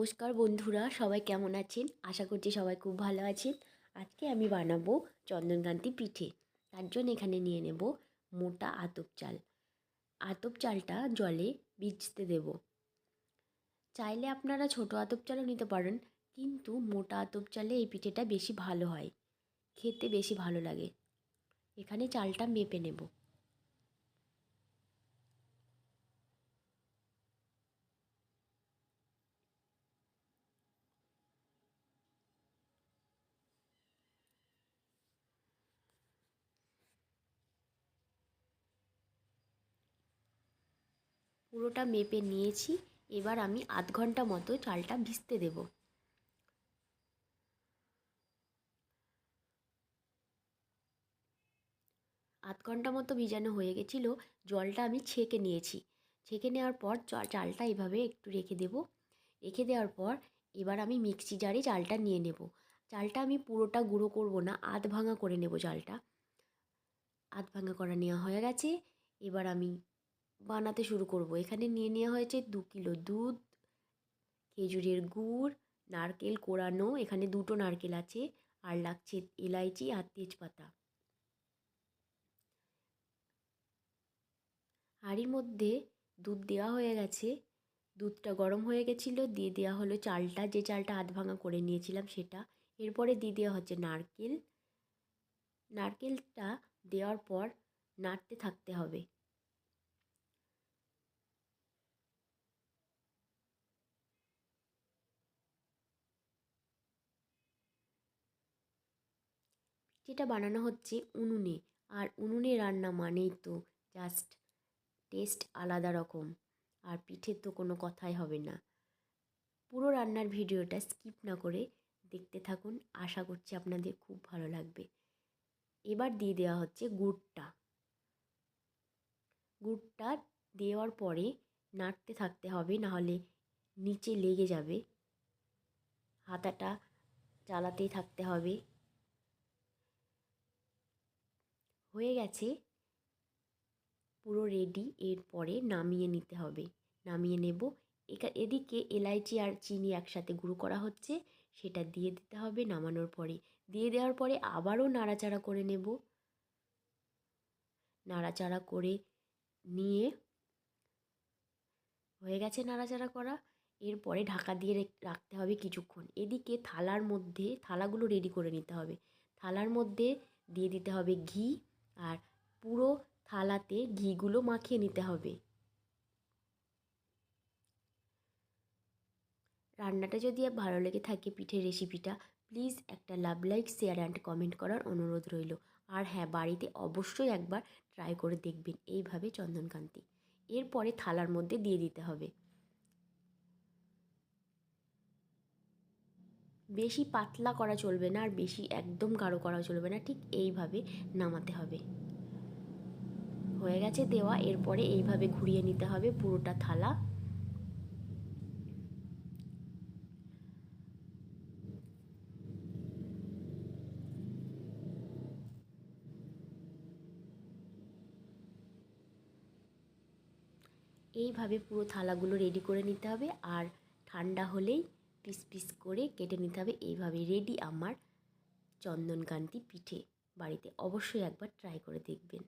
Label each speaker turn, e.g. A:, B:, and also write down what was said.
A: নমস্কার বন্ধুরা, সবাই কেমন আছেন? আশা করছি সবাই খুব ভালো আছেন। আজকে আমি বানাবো চন্দনকান্তি পিঠে। তার জন্য এখানে নিয়ে নেব মোটা আতপ চাল। আতপ চালটা জলে ভিজতে দেব। চাইলে আপনারা ছোট আতপ চালও নিতে পারেন, কিন্তু মোটা আতপ চালে এই পিঠেটা বেশি ভালো হয়। খেতে বেশি ভালো লাগে। এখানে চালটা মেপে নেব। পুরোটা মেপে নিয়েছি। এবার আমি আধ ঘণ্টা মতো চালটা ভিজতে দেব। আধ ঘণ্টা মতো ভিজানো হয়ে গেছিল। জলটা আমি ছেঁকে নিয়েছি। ছেঁকে নেওয়ার পর চালটা এভাবে একটু রেখে দেব। রেখে দেওয়ার পর এবার আমি মিক্সি জারে চালটা নিয়ে নেব। চালটা আমি পুরোটা গুঁড়ো করব না, আধ ভাঙা করে নেব চালটা। আধ ভাঙা করা নেওয়া হয়ে গেছে। এবার আমি বানাতে শুরু করব। এখানে নিয়ে নেওয়া হয়েছে দু কিলো দুধ, খেজুরের গুড়, নারকেল কোড়ানো এখানে দুটো নারকেল আছে, আর লাগছে এলাইচি আর তেজপাতা। হাঁড়ির মধ্যে দুধ দেওয়া হয়ে গেছে। দুধটা গরম হয়ে গেছিল, দিয়ে দেওয়া হলো চালটা। যে চালটা আধ ভাঙা করে নিয়েছিলাম সেটা। এরপরে দিয়ে দেওয়া হচ্ছে নারকেল। নারকেলটা দেওয়ার পর নাড়তে থাকতে হবে। যেটা বানানো হচ্ছে উনুনে। আর উনুনে রান্না মানেই তো জাস্ট টেস্ট আলাদা রকম। আর পিঠের তো কোনো কথাই হবে না। পুরো রান্নার ভিডিওটা স্কিপ না করে দেখতে থাকুন। আশা করছি আপনাদের খুব ভালো লাগবে। এবার দিয়ে দেওয়া হচ্ছে গুড়টা। গুড়টা দেওয়ার পরে নাড়তে থাকতে হবে, নাহলে নিচে লেগে যাবে। হাতাটা চালাতেই থাকতে হবে। হয়ে গেছে, পুরো রেডি এরপরে নামিয়ে নিতে হবে। নামিয়ে নেব। এদিকে এলাইচি আর চিনি একসাথে গুঁড়ো করা হচ্ছে। সেটা দিয়ে দিতে হবে নামানোর পরে। দিয়ে দেওয়ার পরে আবারও নাড়াচাড়া করে নেব। নাড়াচাড়া করে নিয়ে হয়ে গেছে নাড়াচাড়া করা। এরপরে ঢাকা দিয়ে রাখতে হবে কিছুক্ষণ। এদিকে থালার মধ্যে, থালাগুলো রেডি করে নিতে হবে। থালার মধ্যে দিয়ে দিতে হবে ঘি। আর পুরো থালাতে ঘিগুলো মাখিয়ে নিতে হবে। রান্নাটা যদি ভালো লেগে থাকে পিঠের রেসিপিটা প্লিজ একটা love like share and comment করার অনুরোধ রইল। আর হ্যাঁ বাড়িতে অবশ্যই একবার ট্রাই করে দেখবেন। এইভাবে চন্দনকান্তি। এরপরে থালার মধ্যে দিয়ে দিতে হবে। বেশি পাতলা করা চলবে না আর বেশি একদম গাঢ় করা চলবে না, ঠিক এইভাবে নামাতে হবে। হয়ে গেছে দেওয়া, এরপরে এইভাবে ঘুরিয়ে নিতে হবে পুরোটা থালা। এইভাবে পুরো থালাগুলো রেডি করে নিতে হবে, আর ঠান্ডা হলেই পিস পিস করে কেটে নিতে হবে। এইভাবে রেডি আমার চন্দনকান্তি পিঠে। বাড়িতে অবশ্যই একবার ট্রাই করে দেখবেন।